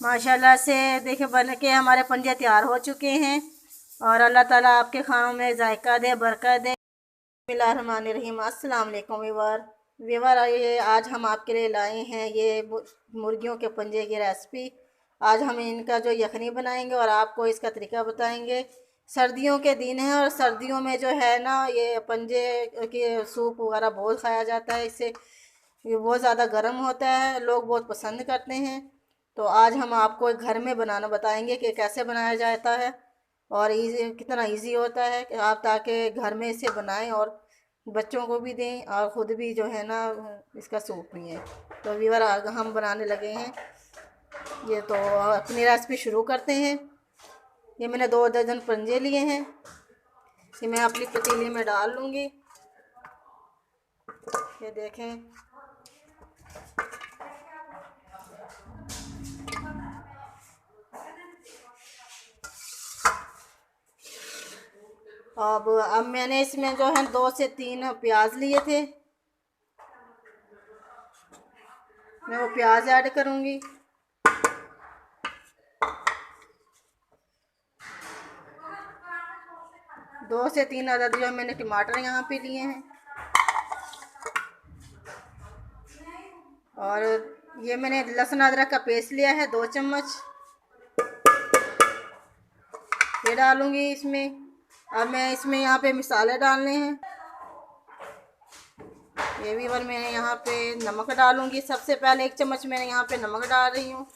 माशाल्लाह से देखिए, बन के हमारे पंजे तैयार हो चुके हैं। और अल्लाह ताला आपके खानों में जायका दे, बरकत दे। रहीम अस्सलाम वालेकुम वीवर वीवर ये आज हम आपके लिए लाए हैं ये मुर्गियों के पंजे की रेसिपी। आज हम इनका जो यखनी बनाएँगे और आपको इसका तरीका बताएँगे। सर्दियों के दिन हैं और सर्दियों में जो है ना, ये पंजे के सूप वगैरह बहुत खाया जाता है। इससे ये बहुत ज़्यादा गर्म होता है। लोग बहुत पसंद करते हैं। तो आज हम आपको घर में बनाना, बताएँगे कि कैसे बनाया जाता है और इजी, कितना इजी होता है कि आप ताकि घर में इसे बनाएँ और बच्चों को भी दें और ख़ुद भी जो है ना, इसका सूप पिए। तो वीवर हम बनाने लगे हैं। ये तो अपनी रेसिपी शुरू करते हैं। ये मैंने दो दर्जन पंजे लिए हैं। इसे मैं अपनी पतीली में डाल लूँगी। ये देखें। अब अब मैंने इसमें जो है दो से तीन प्याज लिए थे। मैं वो प्याज ऐड करूँगी। दो से तीन अदद जो मैंने टमाटर यहाँ पे लिए हैं। और ये मैंने लहसुन अदरक का पेस्ट लिया है, दो चम्मच। ये डालूँगी इसमें। अब मैं इसमें यहाँ पे मिसाले डालने हैं। ये भी बार मैं यहाँ पे नमक डालूँगी। सबसे पहले एक चम्मच मैंने यहाँ पे नमक डाल रही हूँ।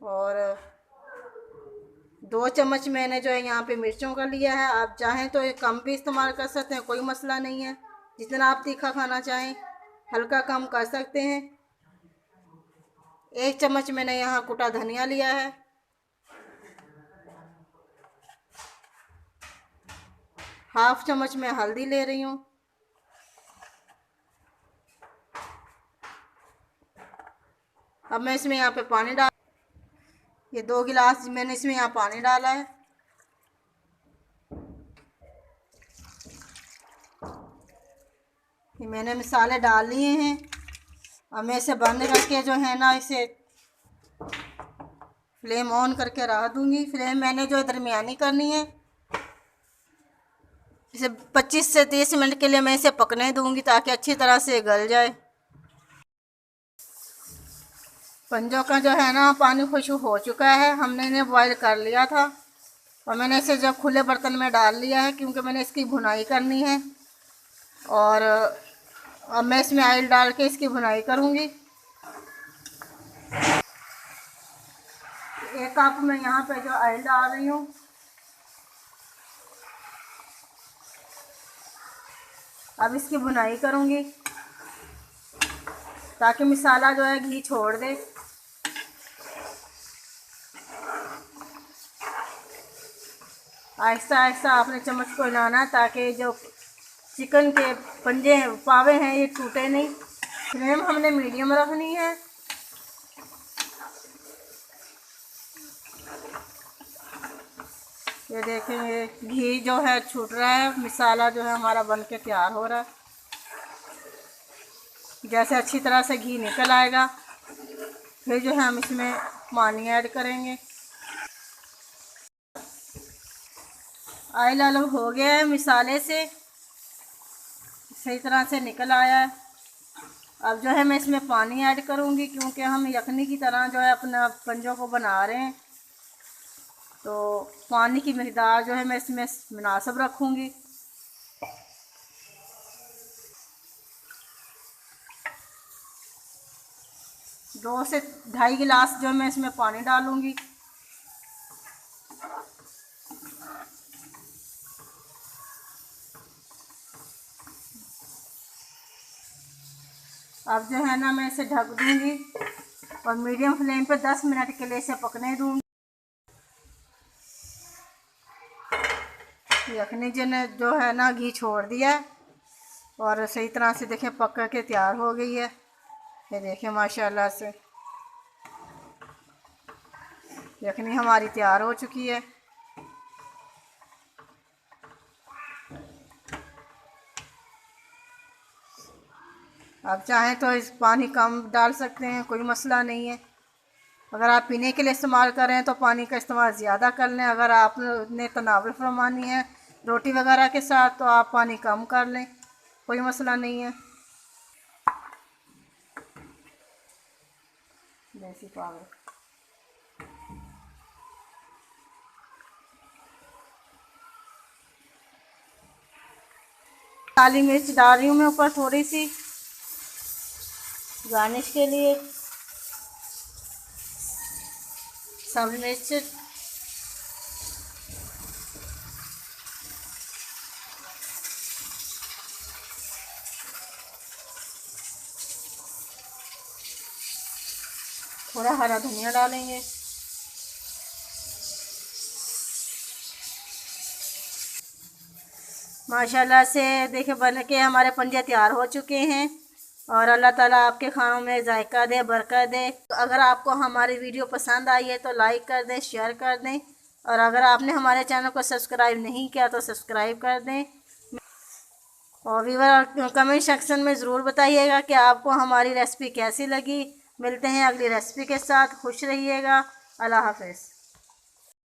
और दो चम्मच मैंने जो है यहाँ पे मिर्चों का लिया है। आप चाहें तो कम भी इस्तेमाल कर सकते हैं, कोई मसला नहीं है। जितना आप तीखा खाना चाहें, हल्का कम कर सकते हैं। एक चम्मच मैंने यहाँ कुटा धनिया लिया है। हाफ़ चम्मच मैं हल्दी ले रही हूँ। अब मैं इसमें यहाँ पे पानी डाल ये दो गिलास मैंने इसमें यहाँ पानी डाला है। ये मैंने मिसाले डाल लिए हैं। अब मैं इसे बंद करके जो है ना इसे फ्लेम ऑन करके रख दूँगी। फ्लेम मैंने जो दरमियानी करनी है, इसे 25 से 30 मिनट के लिए मैं इसे पकने दूँगी ताकि अच्छी तरह से गल जाए। पंजों का जो है ना पानी खुशबू हो चुका है, हमने इन्हें बॉईल कर लिया था और मैंने इसे जब खुले बर्तन में डाल लिया है, क्योंकि मैंने इसकी भुनाई करनी है। और अब मैं इसमें आयल डाल के इसकी भुनाई करूँगी। एक कप में यहाँ पे जो आयल डाल रही हूँ। अब इसकी भुनाई करूँगी ताकि मसाला जो है घी छोड़ दे। आहिस्ता आहिस्ता आपने चम्मच को हिलाना ताकि जो चिकन के पंजे हैं, पावे हैं, ये टूटे नहीं। फ्लेम हमने मीडियम रखनी है। ये देखें ये घी जो है छूट रहा है, मिसाला जो है हमारा बन के तैयार हो रहा है। जैसे अच्छी तरह से घी निकल आएगा, फिर जो है हम इसमें पानी ऐड करेंगे। आयल अलग हो गया है मिसाले से। सही तरह से निकल आया है। अब जो है मैं इसमें पानी ऐड करूँगी क्योंकि हम यखनी की तरह जो है अपना पंजों को बना रहे हैं। तो पानी की मकदार जो है मैं इसमें मुनासब रखूँगी। दो से ढाई गिलास जो मैं इसमें पानी डालूँगी। अब जो है ना, मैं इसे ढक दूँगी और मीडियम फ्लेम पे 10 मिनट के लिए इसे पकने दूँगी। यखनी जी ने जो है ना, घी छोड़ दिया और सही तरह से देखें पक के तैयार हो गई है। ये देखें माशाल्लाह से। यखनी हमारी तैयार हो चुकी है। आप चाहें तो इस पानी कम डाल सकते हैं, कोई मसला नहीं है। अगर आप पीने के लिए इस्तेमाल कर रहे हैं तो पानी का इस्तेमाल ज़्यादा कर लें। अगर आपने तनावल फरमानी है रोटी वगैरह के साथ तो आप पानी कम कर लें, कोई मसला नहीं है। देसी पावर काली मिर्च डाल रही हूँ मैं ऊपर थोड़ी सी। गार्निश के लिए। सब्ज मिर्च। थोड़ा हरा धनिया डालेंगे। माशाल्लाह से देखे बन के हमारे पंजे तैयार हो चुके हैं। और अल्लाह ताला आपके खानों में जायका दे, बरकत दे। तो अगर आपको हमारी वीडियो पसंद आई है तो लाइक कर दें, शेयर कर दें। और अगर आपने हमारे चैनल को सब्सक्राइब नहीं किया तो सब्सक्राइब कर दें। और वीवर कमेंट सेक्शन में ज़रूर बताइएगा कि आपको हमारी रेसिपी कैसी लगी। मिलते हैं अगली रेसिपी के साथ। खुश रहिएगा। अल्लाह हाफिज़।